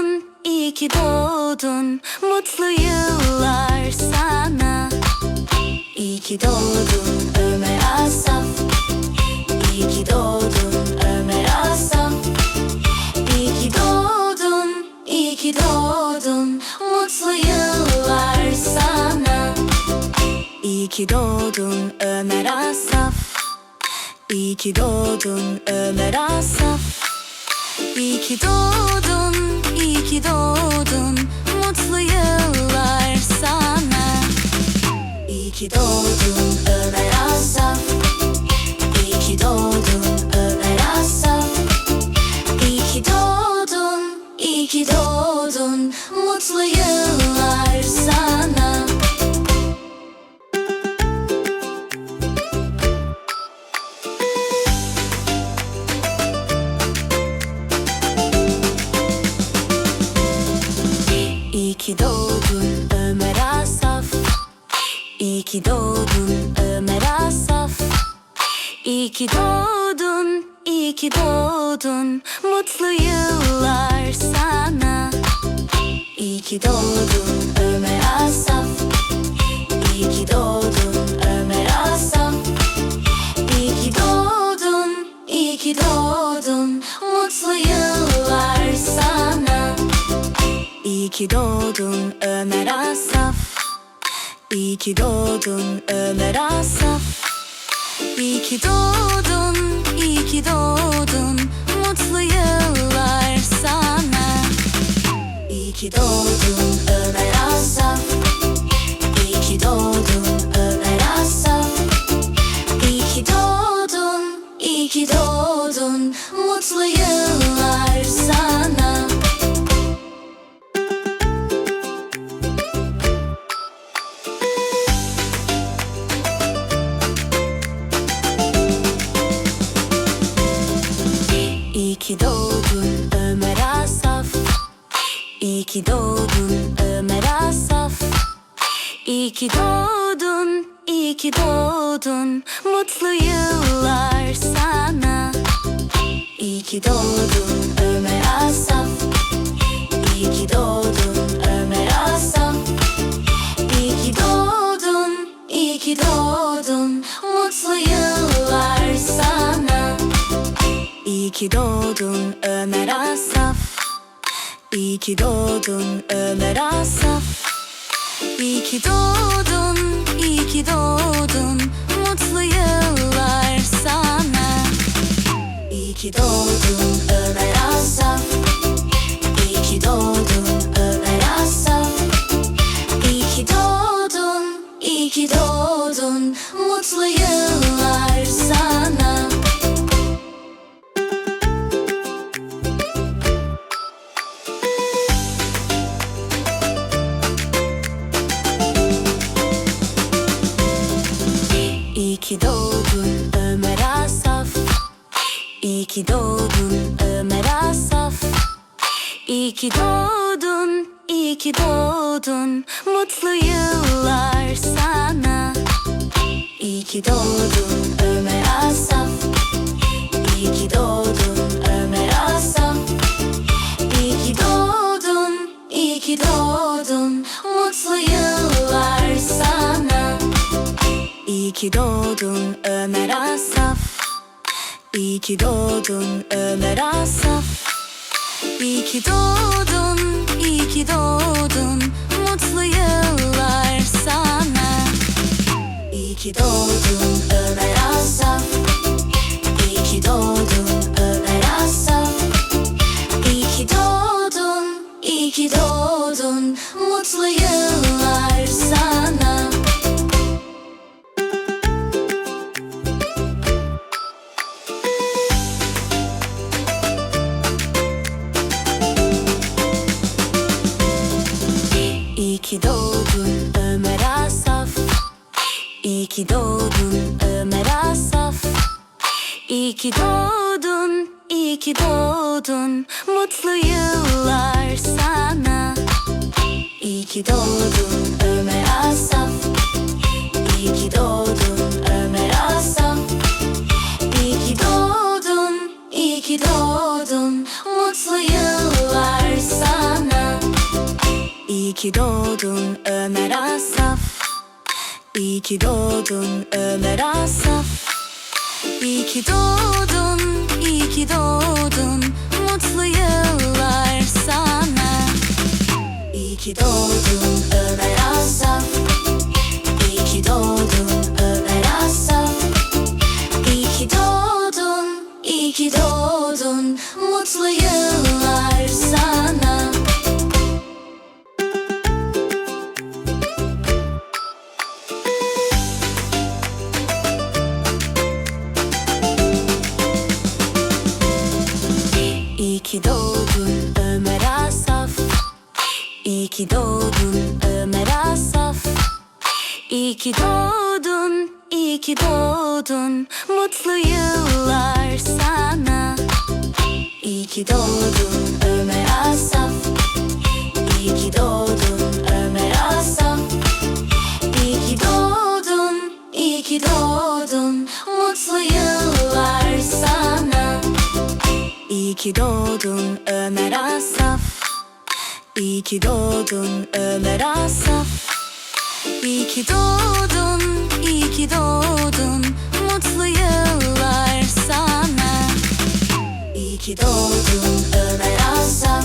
doğdun, iyi ki doğdun. Mutlu yıllar sana. İyi ki doğdun Ömer Asaf. İyi ki doğdun Ömer Asaf. İyi ki doğdun, iyi ki doğdun. Mutlu yıllar sana. İyi ki doğdun Ömer Asaf. İyi ki doğdun Ömer Asaf İyi ki doğdun, iyi ki doğdun. Mutlu yıllar sana. İyi ki doğdun Ömer Asaf ki doğdun Ömer Asaf. İyi ki doğdun Ömer Asaf. İyi ki doğdun, iyi ki doğdun. Mutlu yıllar sana. İyi ki doğdun Ömer Asaf ki doğdun Ömer Asaf. İyi ki doğdun, iyi ki doğdun. Mutlu yıllar sana. İyi ki doğdun İyi ki doğdun, iyi ki doğdun. Mutlu yıllar sana. İyi ki doğdun Ömer Asaf. İyi ki doğdun Ömer Asaf. İyi ki doğdun, iyi ki doğdun. Mutlu yıllar sana. İyi ki doğdun Ömer Asaf. İyi ki doğdun Ömer Asaf İyi ki doğdun, iyi ki doğdun. Mutlu yıllar sana. İyi ki doğdun Ömer Asaf ki doğdun Ömer Asaf. İyi ki doğdun Ömer Asaf. İyi ki doğdun, iyi ki doğdun. Mutlu yıllar sana. İyi ki doğdun Ömer Asaf. İyi ki doğdun ki doğdun Ömer Asaf. İyi ki doğdun Ömer Asaf. İyi ki doğdun, iyi ki doğdun. Mutlu yıllar sana. İyi ki doğdun Ömer Asaf. İyi ki doğdun Ömer Asaf. İyi ki doğdun, iyi ki doğdun. Mutlu yıllar doğdun Ömer Asaf. İyi ki doğdun, iyi ki doğdun. Mutlu yıllar sana. İyi ki doğdun Ömer Asaf. İyi ki doğdun Ömer Asaf. İyi ki doğdun, iyi ki doğdun. Mutlu yıllar sana. İyi ki doğdun Ömer Asaf. İyi ki doğdun Ömer Asaf. İyi ki doğdun, iyi ki doğdun. Mutlu yıllar sana. İyi ki doğdun Ömer ki doğdun Ömer Asaf. İyi ki doğdun Ömer Asaf. İyi ki doğdun, iyi ki doğdun. Mutlu yıllar sana. İyi ki doğdun Ömer Asaf. İyi ki doğdun Ömer Asaf. İyi ki doğdun, iyi ki doğdun. Mutlu yıllar ki doğdun Ömer Asaf.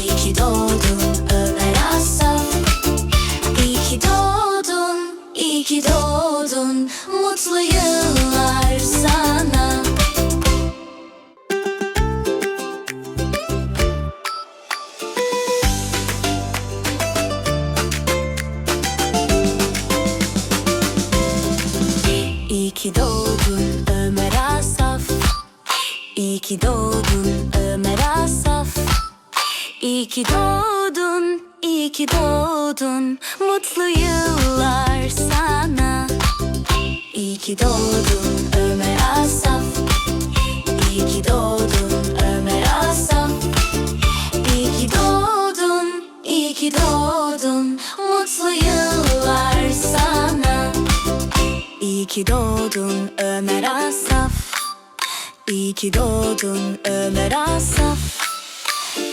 İyi ki doğdun Ömer Asaf. İyi ki doğdun, iyi ki doğdun. Mutlu yıllar sana ki doğdun Ömer Asaf. İyi ki doğdun, iyi ki doğdun. Mutlu yıllar sana. İyi ki doğdun Ömer Asaf. İyi ki doğdun Ömer Asaf. İyi ki doğdun, iyi ki doğdun. Mutlu yıllar sana. İyi ki doğdun Ömer Asaf İyi ki doğdun Ömer Asaf.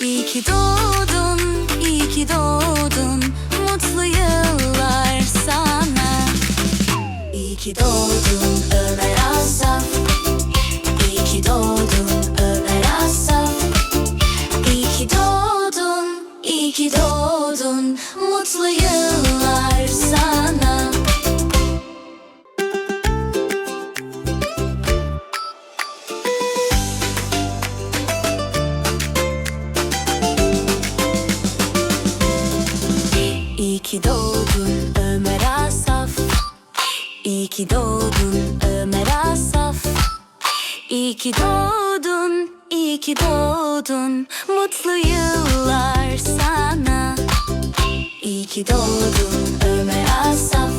İyi ki doğdun, iyi ki doğdun. Mutlu yıllar sana. İyi ki doğdun ki doğdun, iyi ki doğdun. Mutlu yıllar sana. İyi ki doğdun Ömer Asaf.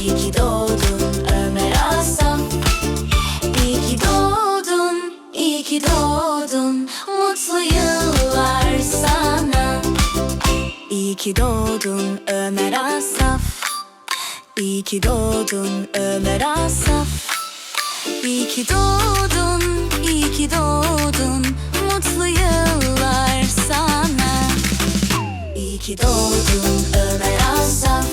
İyi ki doğdun Ömer Asaf. İyi ki doğdun, iyi ki doğdun. Mutlu yıllar sana. İyi ki doğdun Ömer Asaf. İyi ki doğdun Ömer Asaf İyi ki doğdun, iyi ki doğdun. Mutlu yıllar sana. İyi ki doğdun Ömer Asaf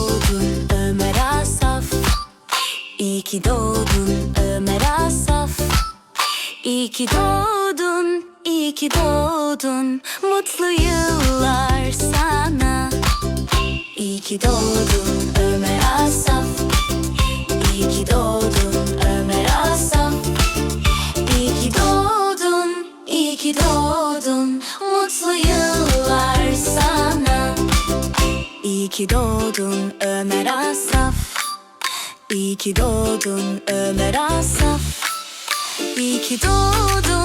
doğdun Ömer Asaf. İyi ki doğdun Ömer Asaf. İyi ki doğdun, iyi ki doğdun. Mutlu yıllar sana. İyi ki doğdun Ömer Asaf. İyi ki doğdun İyi ki doğdun Ömer Asaf. İyi ki doğdun,